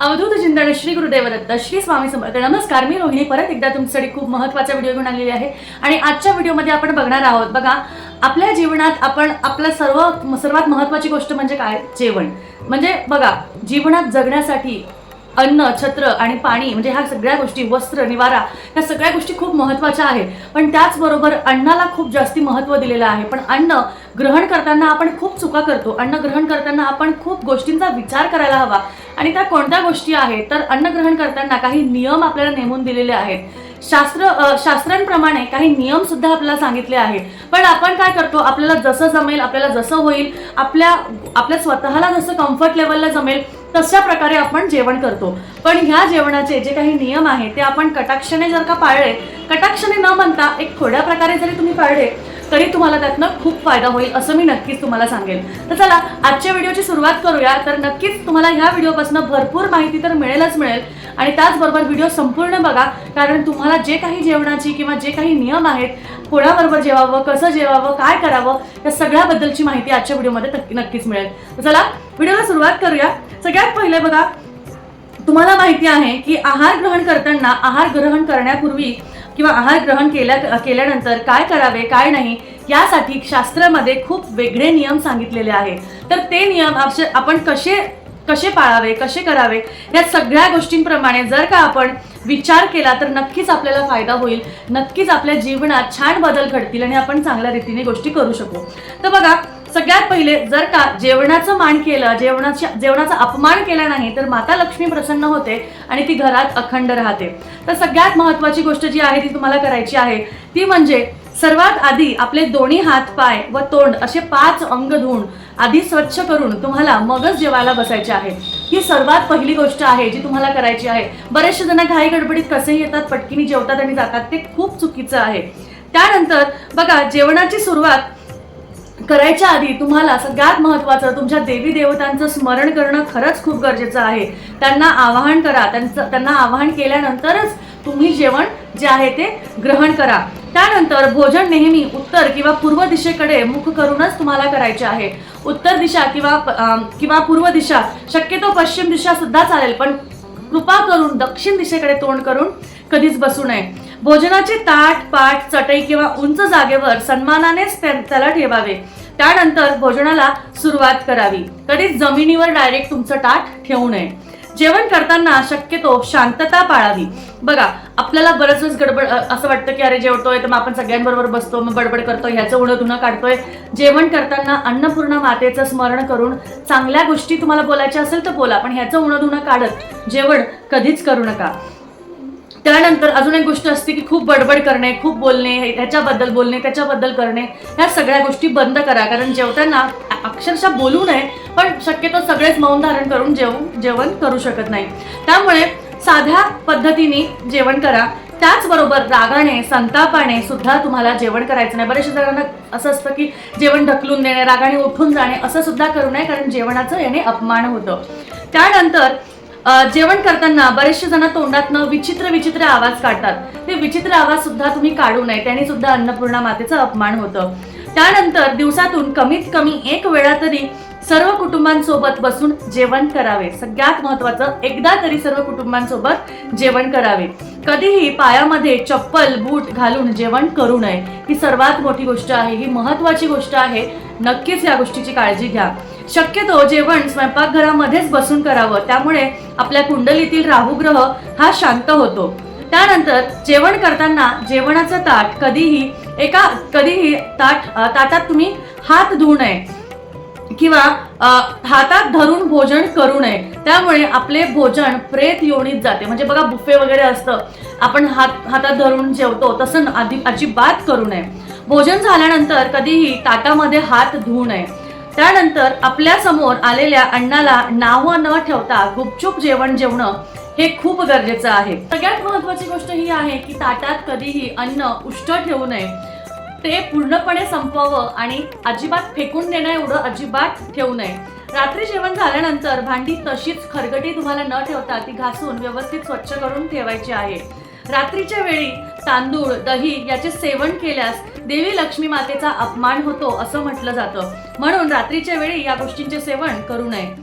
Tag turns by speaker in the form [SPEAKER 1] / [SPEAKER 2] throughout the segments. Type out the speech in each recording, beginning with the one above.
[SPEAKER 1] अवधूत चिंतन श्री गुरुदेवदत्त श्री स्वामी समर्थ. नमस्कार मी रोहिणी. परत एकदा तुमच्यासाठी खूप महत्त्वाचा व्हिडिओ घेऊन आलेली आहे. आणि आजच्या व्हिडिओमध्ये आपण बघणार आहोत बघा आपल्या जीवनात आपण आपलं सर्व सर्वात महत्त्वाची गोष्ट म्हणजे काय? जेवण. म्हणजे बघा जीवनात जगण्यासाठी अन्न छत्र आणि पाणी म्हणजे ह्या सगळ्या गोष्टी वस्त्र निवारा ह्या सगळ्या गोष्टी खूप महत्त्वाच्या आहेत. पण त्याचबरोबर अन्नाला खूप जास्ती महत्त्व दिलेलं आहे. पण अन्न ग्रहण करताना आपण खूप चुका करतो. अन्न ग्रहण करताना आपण खूप गोष्टींचा विचार करायला हवा. आणि त्या कोणत्या गोष्टी आहेत? तर अन्न ग्रहण करताना काही नियम आपल्याला नेमून दिलेले आहेत. शास्त्र शास्त्रांप्रमाणे काही नियम सुद्धा आपल्याला सांगितले आहेत. पण आपण काय करतो? आपल्याला जसं जमेल आपल्याला जसं होईल आपल्या आपल्या स्वतःला जसं कम्फर्ट लेवलला जमेल तशा प्रकारे आपण जेवण करतो. पण ह्या जेवणाचे जे काही नियम आहेत ते आपण कटाक्षाने जर का पाळले कटाक्षाने न म्हणता एक थोड्या प्रकारे जरी तुम्ही पाळले तरी तुम्हाला त्यातनं खूप फायदा होईल असं मी नक्कीच तुम्हाला सांगेन तर चला आजच्या व्हिडिओची सुरुवात करूया. तर नक्कीच तुम्हाला ह्या व्हिडिओपासून भरपूर माहिती तर मिळेलच मिळेल. आणि त्याचबरोबर व्हिडिओ संपूर्ण बघा कारण तुम्हाला जे काही जेवणाची किंवा जे काही नियम आहेत कोणाबरोबर जेवावं कसं जेवावं काय करावं या सगळ्याबद्दलची माहिती आजच्या व्हिडिओमध्ये नक्की- नक्कीच मिळेल. तर चला व्हिडिओला सुरुवात करूया. सगळ्यात पहिले बघा तुम्हाला माहिती आहे की आहार ग्रहण करताना आहार ग्रहण करण्यापूर्वी किंवा आहार ग्रहण केल्या केल्यानंतर काय करावे काय नाही यासाठी शास्त्रामध्ये खूप वेगळे नियम सांगितलेले आहे. तर ते नियम आपण कसे कसे पाळावे कसे करावे या सगळ्या गोष्टींप्रमाणे जर का आपण विचार केला तर नक्कीच आपल्याला फायदा होईल नक्कीच आपल्या जीवनात छान बदल घडतील आणि आपण चांगल्या रीतीने गोष्टी करू शकू. तर बघा सगळ्यात पहिले जर का जेवणाचं मान केलं जेवणाच्या जेवणाचा अपमान केला नाही तर माता लक्ष्मी प्रसन्न होते आणि ती घरात अखंड राहते. तर सगळ्यात महत्वाची गोष्ट जी आहे ती तुम्हाला करायची आहे ती म्हणजे सर्वात आधी आपले दोन्ही हात पाय व तोंड असे पाच अंग धुवून आधी स्वच्छ करून तुम्हाला मगच जेवायला बसायचे आहे. ही सर्वात पहिली गोष्ट आहे जी तुम्हाला करायची आहे. बरेचसे जण घाई गडबडीत कसेही येतात पटकीने जेवतात आणि जातात ते खूप चुकीचं आहे. त्यानंतर बघा जेवणाची सुरुवात करायच्या आधी तुम्हाला सगळ्यात महत्त्वाचं तुमच्या देवी देवतांचं स्मरण करणं खरंच खूप गरजेचं आहे. त्यांना आवाहन करा. त्यांचं त्यांना आवाहन केल्यानंतरच तुम्ही जेवण जे आहे ते ग्रहण करा. त्यानंतर भोजन नेहमी उत्तर किंवा पूर्व दिशेकडे मुख करूनच तुम्हाला करायचे आहे. उत्तर दिशा किंवा किंवा पूर्व दिशा शक्यतो पश्चिम दिशा सुद्धा चालेल पण कृपा करून दक्षिण दिशेकडे तोंड करून कधीच बसू नये. भोजनाचे ताट पाट चटई किंवा उंच जागेवर सन्मानानेच त्या- त्याला ठेवावे. त्यानंतर भोजनाला सुरुवात करावी. कधीच जमिनीवर डायरेक्ट तुमचं ताट ठेवू नये. जेवण करताना शक्यतो शांतता पाळावी. बघा आपल्याला बरंच गडबड असं वाटतं की अरे जेवतोय तर मग आपण सगळ्यांबरोबर बसतो मग बडबड करतो ह्याचं उणं धुणं काढतोय. जेवण करताना अन्नपूर्णा मातेचं स्मरण करून चांगल्या गोष्टी तुम्हाला बोलायच्या असेल तर बोला पण ह्याचं उणं धुणं काढत जेवण कधीच करू नका. त्यानंतर अजून एक गोष्ट असते की खूप बडबड करणे खूप बोलणे ह्याच्याबद्दल बोलणे त्याच्याबद्दल करणे ह्या सगळ्या गोष्टी बंद करा. कारण जेवताना अक्षरशः बोलू नये पण शक्यतो सगळेच मौन धारण करून जेवून जेवण करू शकत नाही. त्यामुळे साध्या पद्धतीने जेवण करा. त्याचबरोबर रागाने संतापाने सुद्धा तुम्हाला जेवण करायचं नाही. बरेचशा जणांना असं असतं की जेवण ढकलून देणे रागाने उठून जाणे असं सुद्धा करू नये कारण जेवणाचं याने अपमान होतं. त्यानंतर जेवण करताना बरेचसे जण तोंडातनं विचित्र विचित्र आवाज काढतात. ते विचित्र आवाज सुद्धा तुम्ही काढू नये. त्याने सुद्धा अन्नपूर्णा मातेचा अपमान होतं. त्यानंतर दिवसातून कमीत कमी एक वेळा तरी सर्व कुटुंबांसोबत बसून जेवण करावे. सगळ्यात महत्वाचं एकदा तरी सर्व कुटुंबांसोबत जेवण करावे. कधीही पायामध्ये चप्पल बूट घालून जेवण करू नये. ही सर्वात मोठी गोष्ट आहे. ही महत्वाची गोष्ट आहे. नक्कीच या गोष्टीची काळजी घ्या. शक्यतो जेवण स्वयंपाकघरामध्येच बसून करावं. त्यामुळे आपल्या कुंडलीतील राहुग्रह हा शांत होतो. त्यानंतर जेवण करताना जेवणाचं ताट कधीही एका कधीही ताट ताटात तुम्ही हात धुवू नये. किंवा हातात धरून भोजन करू नये. त्यामुळे आपले भोजन प्रेत योनीत जाते. म्हणजे बघा बुफे वगैरे असतं. आपण हात हातात धरून जेवतो तसं आधी अजिबात करू नये. भोजन झाल्यानंतर कधीही ताटामध्ये हात धुवू नये. त्यानंतर आपल्यासमोर आलेल्या अण्णाला नाव न ठेवता गुपचूप जेवण जेवणं हे खूप गरजेचं आहे. सगळ्यात महत्वाची गोष्ट ही आहे की ताटात कधीही अन्न उष्ट ठेवू नये. ते पूर्णपणे संपवावं आणि अजिबात फेकून देणं एवढं अजिबात ठेवू नये. रात्री जेवण झाल्यानंतर भांडी तशीच खरगटी तुम्हाला न ठेवता ती घासून व्यवस्थित स्वच्छ करून ठेवायची आहे. रात्रीच्या वेळी तांदूळ दही याचे सेवन केल्यास देवी लक्ष्मी मातेचा अपमान होतो असं म्हटलं जातं. म्हणून रात्रीच्या वेळी या गोष्टींचे सेवन करू नये.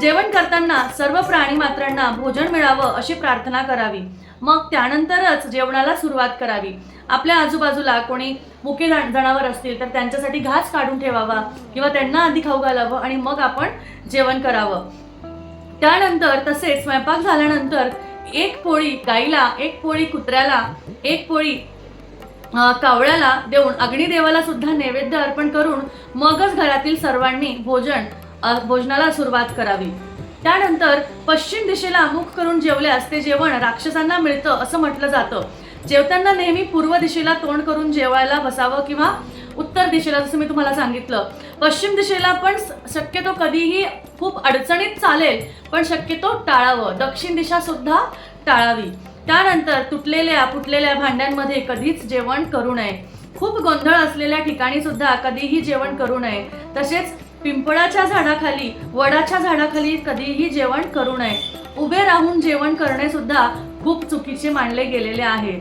[SPEAKER 1] जेवण करताना सर्व प्राणी मात्रांना भोजन मिळावं अशी प्रार्थना करावी. मग त्यानंतरच जेवणाला सुरुवात करावी. आपल्या आजूबाजूला कोणी मुके जनावर असतील तर त्यांच्यासाठी घास काढून ठेवावा किंवा त्यांना आधी खाऊ घालावं आणि मग आपण जेवण करावं. त्यानंतर तसेच स्वयंपाक झाल्यानंतर एक पोळी गाईला एक पोळी कुत्र्याला एक पोळी कावळ्याला देऊन अग्निदेवाला सुद्धा नैवेद्य अर्पण करून मगच घरातील सर्वांनी भोजन भोजनाला सुरुवात करावी. त्यानंतर पश्चिम दिशेला मुख करून जेवल्यास ते जेवण राक्षसांना मिळतं असं म्हटलं जातं. जेवताना नेहमी पूर्व दिशेला तोंड करून जेवायला बसावं किंवा उत्तर दिशेला जसं मी तुम्हाला सांगितलं. पश्चिम दिशेला पण शक्यतो कधीही खूप अडचणीत चालेल पण शक्यतो टाळावं. दक्षिण दिशा सुद्धा टाळावी. त्यानंतर तुटलेल्या फुटलेल्या भांड्यांमध्ये कधीच जेवण करू नये. खूप गोंधळ असलेल्या ठिकाणी सुद्धा कधीही जेवण करू नये. तसेच पिंपळाच्या झाडाखाली वडाच्या झाडाखाली कधीही जेवण करू नये. उभे राहून जेवण करणे सुद्धा खूप चुकीचे मानले गेलेले आहे.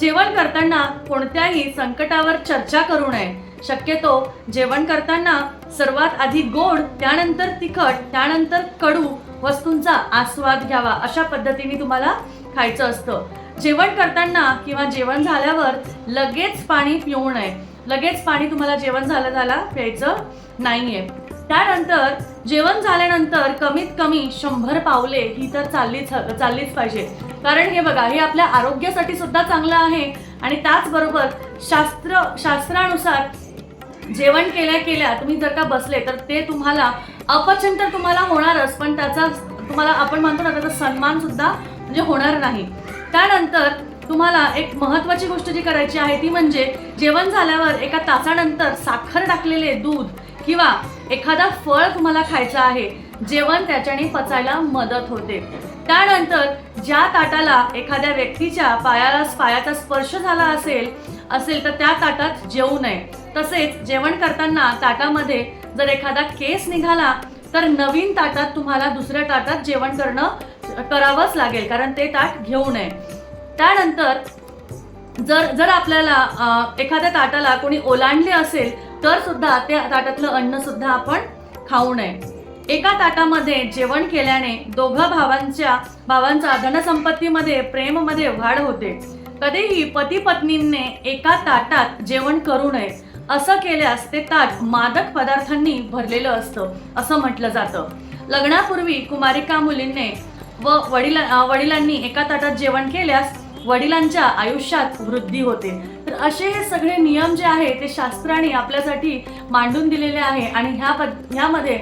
[SPEAKER 1] जेवण करताना कोणत्याही संकटावर चर्चा करू नये. शक्यतो जेवण करताना सर्वात आधी गोड त्यानंतर तिखट त्यानंतर कडू वस्तूंचा आस्वाद घ्यावा. अशा पद्धतीने तुम्हाला खायचं असतं. जेवण करताना किंवा जेवण झाल्यावर लगेच पाणी पिऊ नये. लगेच पाणी तुम्हाला जेवण झालं झाला प्यायचं नाहीये. त्यानंतर जेवण झाल्यानंतर कमीत कमी शंभर पावले ही तर चाललीच चाललीच पाहिजे. कारण हे बघा हे आपल्या आरोग्यासाठी सुद्धा चांगलं आहे. आणि त्याचबरोबर शास्त्र शास्त्रानुसार जेवण केल्या केल्या तुम्ही जर का बसले तर ते तुम्हाला अपचन तर तुम्हाला होणारच पण त्याचा तुम्हाला आपण म्हणतो ना त्याचा सन्मान सुद्धा म्हणजे होणार नाही. त्यानंतर तुम्हाला एक महत्वाची गोष्ट जी करायची आहे ती म्हणजे जेवण झाल्यावर एका तासानंतर साखर टाकलेले दूध किंवा एखादा फळ तुम्हाला खायचं आहे जेवण त्याच्याने पचायला मदत होते. त्यानंतर ज्या ताटाला एखाद्या व्यक्तीच्या पायाला पायाचा स्पर्श झाला असेल असेल तर त्या ताटात जेवू नये. तसेच जेवण करताना ताटामध्ये जर एखादा केस निघाला तर नवीन ताटात तुम्हाला दुसऱ्या ताटात जेवण करणं करावंच लागेल कारण ते ताट घेऊ नये. त्यानंतर जर जर आपल्याला एखाद्या ताटाला कोणी ओलांडले असेल तर सुद्धा त्या ताटातलं अन्न सुद्धा आपण खाऊ नये. एका ताटामध्ये जेवण केल्याने दोघं भावांच्या भावांचा धनसंपत्तीमध्ये प्रेममध्ये वाढ होते. कधीही पती पत्नींनी एका ताटात जेवण करू नये. असं केल्यास ते ताट मादक पदार्थांनी भरलेलं असतं असं म्हटलं जातं. लग्नापूर्वी कुमारिका मुलींनी व वडिला वडिलांनी एका ताटात जेवण केल्यास वडिलांच्या आयुष्यात वृद्धी होते. तर असे हे सगळे नियम जे आहे ते शास्त्राने आपल्यासाठी मांडून दिलेले आहे आणि ह्या पद ह्यामध्ये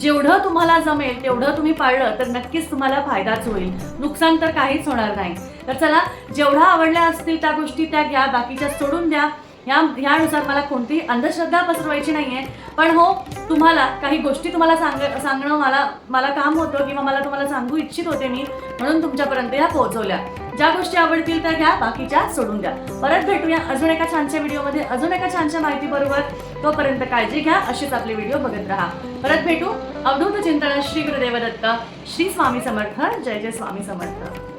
[SPEAKER 1] जेवढं तुम्हाला जमेल तेवढं तुम्ही पाळलं तर नक्कीच तुम्हाला फायदाच होईल. नुकसान तर काहीच होणार नाही. तर चला जेवढा आवडल्या असतील त्या गोष्टी त्या घ्या बाकीच्या सोडून द्या. ह्या ह्यानुसार मला कोणतीही अंधश्रद्धा पसरवायची नाहीये. पण हो तुम्हाला काही गोष्टी तुम्हाला सांग सांगणं मला मला काम होतं किंवा मला तुम्हाला सांगू इच्छित होते मी म्हणून तुमच्यापर्यंत ह्या पोहोचवल्या. ज्या गोष्टी आवडतील त्या घ्या बाकीच्या सोडून द्या. परत भेटूया अजून एका छानशा व्हिडिओमध्ये अजून एका छानशा माहिती बरोबर तोपर्यंत काळजी घ्या अशीच आपले व्हिडिओ बघत राहा. परत भेटू अवधूत चिंतन श्री गुरुदेवदत्त श्री स्वामी समर्थ जय जय स्वामी समर्थ.